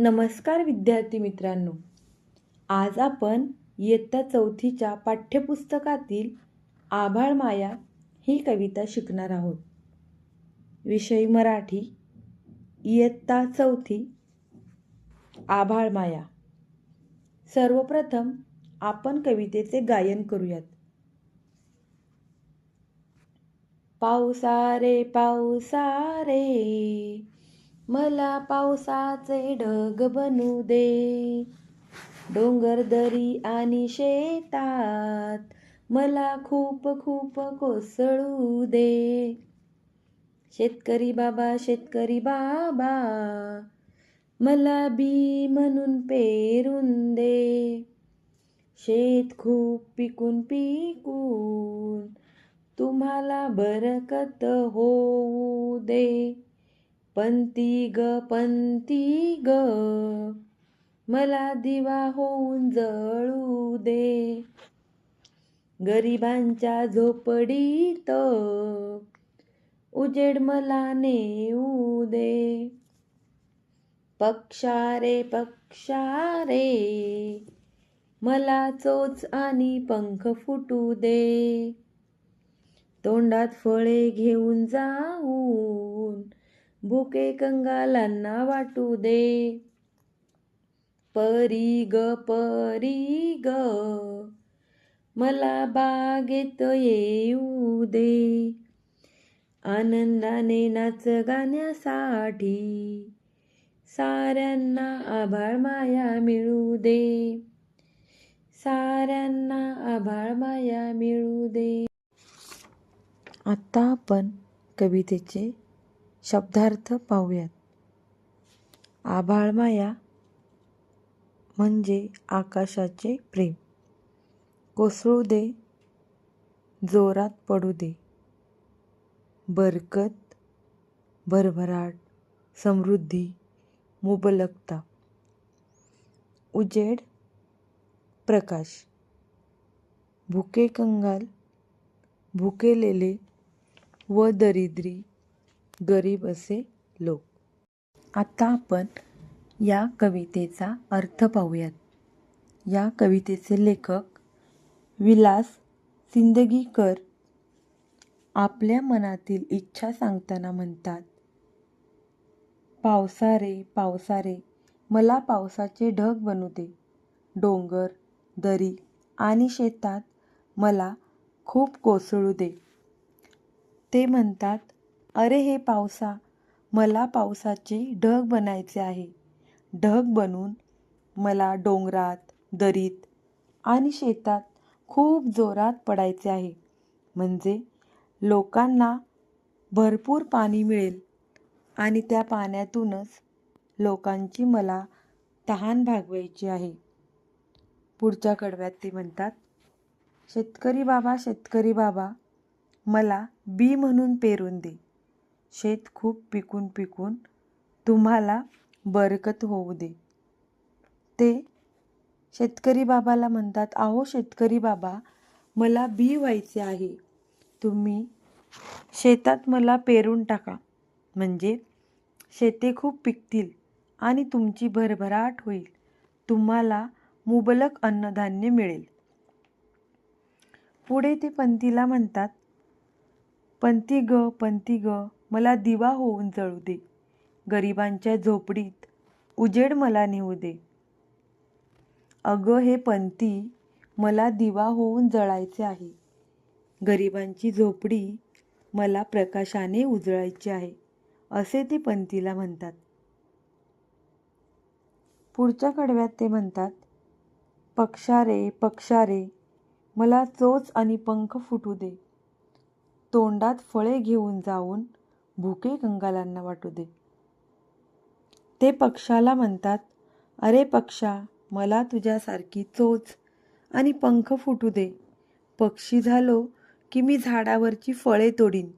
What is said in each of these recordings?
नमस्कार विद्यार्थी मित्रांनो. आज आपण इयत्ता चौथीच्या पाठ्यपुस्तकातील आभाळ माया ही कविता शिकणार आहोत. विषय मराठी इयत्ता चौथी आभाळ माया. सर्वप्रथम आपण कवितेचे गायन करूयात. पावसा रे पावसा रे मला पावसाचे ढग बनू दे. डोंगर दरी आणि शेतात मला खूप खूप कोसळू दे. शेतकरी बाबा शेतकरी बाबा मला बी म्हणून पेरून दे. शेत खूप पिकून पिकून तुम्हाला बरकत होऊ दे. पंती ग पंती ग. मला दिवा होऊन जळू दे. गरिबांच्या झोपडीत उजेड मला नेऊ दे. पक्षारे पक्षारे मला चोच आणि पंख फुटू दे. तोंडात फळे घेऊन जाऊन भुके कंगालांना वाटू दे. परी ग परी ग मला बागेत येऊ दे. आनंदाने नाच गाण्यासाठी साऱ्यांना आभाळ माया मिळू दे. साऱ्यांना आभाळ माया मिळू दे. आता आपण कवितेचे शब्दार्थ पाहूयात. आभाळ माया म्हणजे आकाशाचे प्रेम. कोसळू दे जोरात पडू दे. बरकत भरभराट समृद्धी मुबलकता. उजेड प्रकाश. भुके कंगाल भुकेलेले व दरिद्री. गरीब असे लोक. आता आपण या कवितेचा अर्थ पाहूयात. या कवितेचे लेखक विलास सिंदगीकर आपल्या मनातील इच्छा सांगताना म्हणतात पावसारे पावसारे मला पावसाचे ढग बनू दे. डोंगर दरी आणि शेतात मला खूप कोसळू दे. ते म्हणतात अरे हे पावसा मला पावसाचे ढग बनायचे आहे. ढग बनून मला डोंगरात दरीत आणि शेतात खूप जोरात पडायचे आहे. म्हणजे लोकांना भरपूर पाणी मिळेल आणि त्या पाण्यातूनच लोकांची मला तहान भागवायची आहे. पुढच्या कडव्यात ते म्हणतात शेतकरी बाबा शेतकरी बाबा मला बी म्हणून पेरून दे. शेत खूप पिकून पिकून तुम्हाला बरकत होऊ दे. ते शेतकरी बाबाला म्हणतात आहो शेतकरी बाबा मला बी व्हायचे आहे. तुम्ही शेतात मला पेरून टाका. म्हणजे शेते खूप पिकतील आणि तुमची भरभराट होईल. तुम्हाला मुबलक अन्नधान्य मिळेल. पुढे ते पंथीला म्हणतात पंथी ग पंथी ग मला दिवा होऊन जळू दे. गरिबांच्या झोपडीत उजेड मला नेऊ दे. अगं हे पंथी मला दिवा होऊन जळायचे आहे. गरिबांची झोपडी मला प्रकाशाने उजळायची आहे असे ते पंथीला म्हणतात. पुढच्या कडव्यात ते म्हणतात पक्षारे पक्षारे मला चोच आणि पंख फुटू दे. तोंडात फळे घेऊन जाऊन भुके कंगालांना वाटू दे. ते पक्षाला म्हणतात अरे पक्षा मला तुझ्यासारखी चोच आणि पंख फुटू दे. पक्षी झालो की मी झाडावरची फळे तोडीन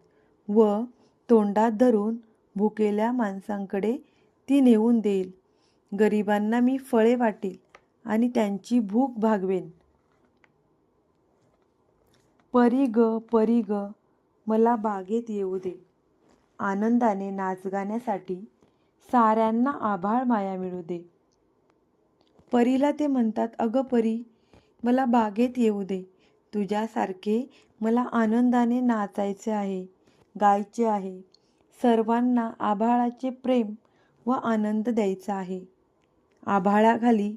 व तोंडात धरून भुकेल्या माणसांकडे ती नेऊन देईल. गरिबांना मी फळे वाटेल आणि त्यांची भूक भागवेन. परी ग परी ग मला बागेत येऊ दे. आनंदाने नाच गाण्यासाठी साऱ्यांना आभाळ माया मिळू दे. परीला ते म्हणतात अगं परी मला बागेत येऊ दे. तुझ्यासारखे मला आनंदाने नाचायचे आहे गायचे आहे. सर्वांना आभाळाचे प्रेम व आनंद द्यायचा आहे. आभाळाखाली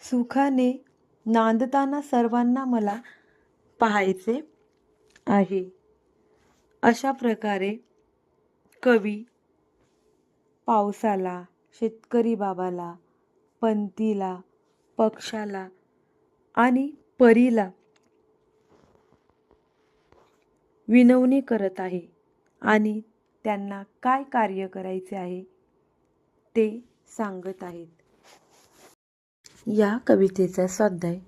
सुखाने नांदताना सर्वांना मला पाहायचे आहे. अशा प्रकारे कवी पावसाला शेतकरी बाबाला पंतीला पक्षाला आणि परीला विनवणी करत आहे आणि त्यांना काय कार्य करायचे आहे ते सांगत आहेत. या कवितेचा स्वाध्याय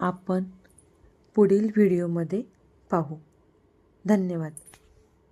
आपण पुढील व्हिडिओमध्ये पाहू. धन्यवाद.